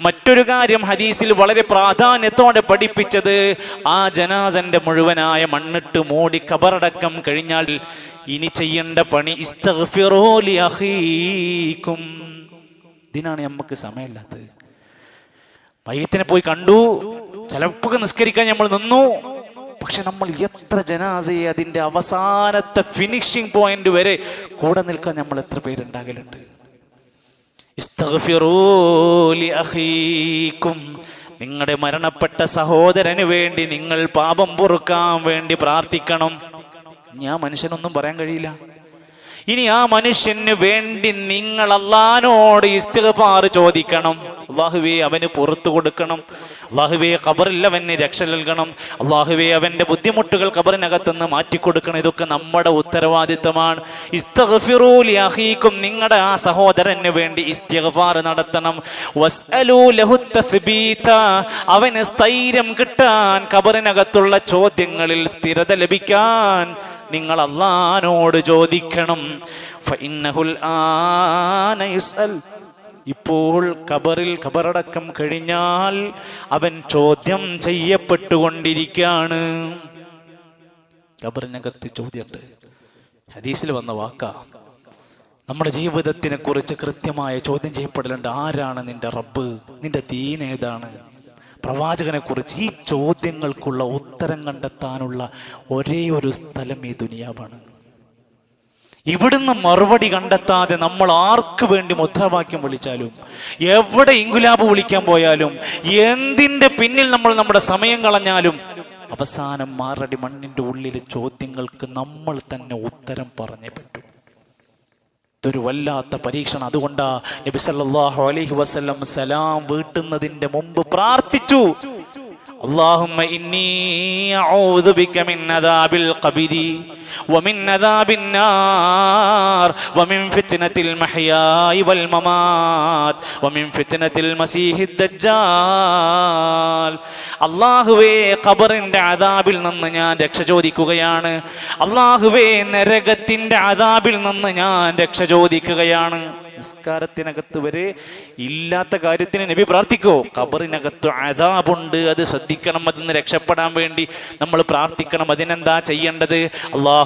മറ്റൊരു കാര്യം ഹദീസിൽ വളരെ പ്രാധാന്യത്തോടെ പഠിപ്പിച്ചത് ആ ജനാസന്റെ മുഴുവനായ മണ്ണിട്ട് മൂടി കബറടക്കം കഴിഞ്ഞാൽ ഇനി ചെയ്യേണ്ട പണി ഇതിനാണ് നമുക്ക് സമയമില്ലാത്തത്. മയ്യത്തിനെ പോയി കണ്ടു ചിലപ്പോൾ നിസ്കരിക്കാൻ നമ്മൾ നിന്നു. പക്ഷെ നമ്മൾ എത്ര ജനാസയെ അതിന്റെ അവസാനത്തെ ഫിനിഷിംഗ് പോയിന്റ് വരെ കൂടെ നിൽക്കാൻ നമ്മൾ എത്ര പേരുണ്ടാകലുണ്ട്? നിങ്ങളുടെ മരണപ്പെട്ട സഹോദരന് വേണ്ടി നിങ്ങൾ പാപം പൊറുക്കാൻ വേണ്ടി പ്രാർത്ഥിക്കണം. ഞാൻ മനുഷ്യനൊന്നും പറയാൻ കഴിയില്ല. ഇനി ആ മനുഷ്യന് വേണ്ടി നിങ്ങൾ അള്ളഹാനോട് ഇസ്തിഗ്ഫാർ ചോദിക്കണം. അള്ളാഹുവേ അവന് പുറത്തു കൊടുക്കണം. അള്ളാഹുവെ ഖബറിൽ അവന് രക്ഷ നൽകണം. അള്ളാഹുവെ അവന്റെ ബുദ്ധിമുട്ടുകൾ ഖബറിനകത്തുനിന്ന് മാറ്റിക്കൊടുക്കണം. ഇതൊക്കെ നമ്മുടെ ഉത്തരവാദിത്തമാണ്. ഇസ്തഗ്ഫിറൂ ലി അഖീക്കും നിങ്ങളുടെ ആ സഹോദരന് വേണ്ടി ഇസ്തിഗ്ഫാർ നടത്തണം. അവന് സ്ഥൈര്യം കിട്ടാൻ ഖബറിനകത്തുള്ള ചോദ്യങ്ങളിൽ സ്ഥിരത ലഭിക്കാൻ നിങ്ങൾ അള്ളഹാനോട് ചോദിക്കണം. ഫഇന്നഹുൽ ആന ഇപ്പോൾ ഖബറിൽ ഖബറടക്കം കഴിഞ്ഞാൽ അവൻ ചോദ്യം ചെയ്യപ്പെട്ടുകൊണ്ടിരിക്കുകയാണ്. ഖബറിനകത്ത് ചോദ്യമുണ്ട്. ഹദീസിൽ വന്ന വാക്ക നമ്മുടെ ജീവിതത്തിനെ കുറിച്ച് കൃത്യമായ ചോദ്യം ചെയ്യപ്പെടലുണ്ട്. ആരാണ് നിന്റെ റബ്ബ്? നിന്റെ ദീൻ ഏതാണ്? പ്രവാചകനെ കുറിച്ച് ഈ ചോദ്യങ്ങൾക്കുള്ള ഉത്തരം കണ്ടെത്താനുള്ള ഒരേ ഒരു സ്ഥലം ഈ ദുനിയാവാണ്. ഇവിടുന്ന് മറുപടി കണ്ടെത്താതെ നമ്മൾ ആർക്ക് വേണ്ടി മുദ്രാവാക്യം വിളിച്ചാലും എവിടെ ഇങ്കുലാബ് വിളിക്കാൻ പോയാലും എന്തിന്റെ പിന്നിൽ നമ്മൾ നമ്മുടെ സമയം കളഞ്ഞാലും അവസാനം മാറടി മണ്ണിന്റെ ഉള്ളിലെ ചോദ്യങ്ങൾക്ക് നമ്മൾ തന്നെ ഉത്തരം പറഞ്ഞേ പറ്റും. ഇതൊരു വല്ലാത്ത പരീക്ഷണം. അതുകൊണ്ടാ നബി സല്ലല്ലാഹു അലൈഹി വസല്ലം സലാം വീട്ടുന്നതിന്റെ മുമ്പ് പ്രാർത്ഥിച്ചു. അല്ലാഹുമ്മ ഇന്നി അഊദു ബിക മിൻ അദാബിൽ ومن عذاب النار ومن فتنة المحيا والممات ومن فتنة المسيح الدجال അള്ളാഹുവേ ഖബറിന്റെ അതാബിൽ നിന്ന് ഞാൻ രക്ഷ ചോദിക്കുകയാണ് അള്ളാഹുവേ നരകത്തിന്റെ അതാബിൽ നിന്ന് ഞാൻ രക്ഷ ചോദിക്കുകയാണ് നിസ്കാരത്തിനകത്ത് വരെ ഇല്ലാത്ത കാര്യത്തിന് നബി പ്രാർത്ഥിക്കോ ഖബറിനകത്ത് അതാബുണ്ട് അത് ശ്രദ്ധിക്കണം അതിന് രക്ഷപ്പെടാൻ വേണ്ടി നമ്മൾ പ്രാർത്ഥിക്കണം അതിനെന്താ ചെയ്യേണ്ടത് അള്ളാഹും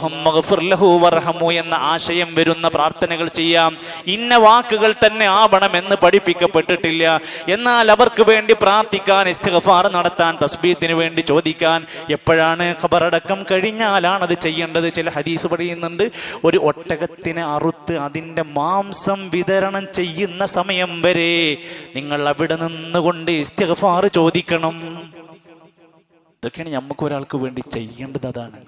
എന്ന ആശയം വരുന്ന പ്രാർത്ഥനകൾ ചെയ്യാം. ഇന്ന വാക്കുകൾ തന്നെ ആവണം എന്ന് പഠിപ്പിക്കപ്പെട്ടിട്ടില്ല. എന്നാൽ അവർക്ക് വേണ്ടി പ്രാർത്ഥിക്കാൻ ഇസ്തിഗ്ഫാർ നടത്താൻ തസ്ബീത്തിന് വേണ്ടി ചോദിക്കാൻ എപ്പോഴാണ് ഖബറടക്കം കഴിഞ്ഞാലാണ് അത് ചെയ്യേണ്ടത്? ചില ഹദീസ് പറയുന്നുണ്ട് ഒരു ഒട്ടകത്തിനെ അറുത്ത് അതിന്റെ മാംസം വിതരണം ചെയ്യുന്ന സമയം വരെ നിങ്ങൾ അവിടെ നിന്നുകൊണ്ട് ഇസ്തിഗ്ഫാർ ചോദിക്കണം. ഇതൊക്കെയാണ് നമുക്ക് ഒരാൾക്ക് വേണ്ടി ചെയ്യേണ്ടത് അതാണ്.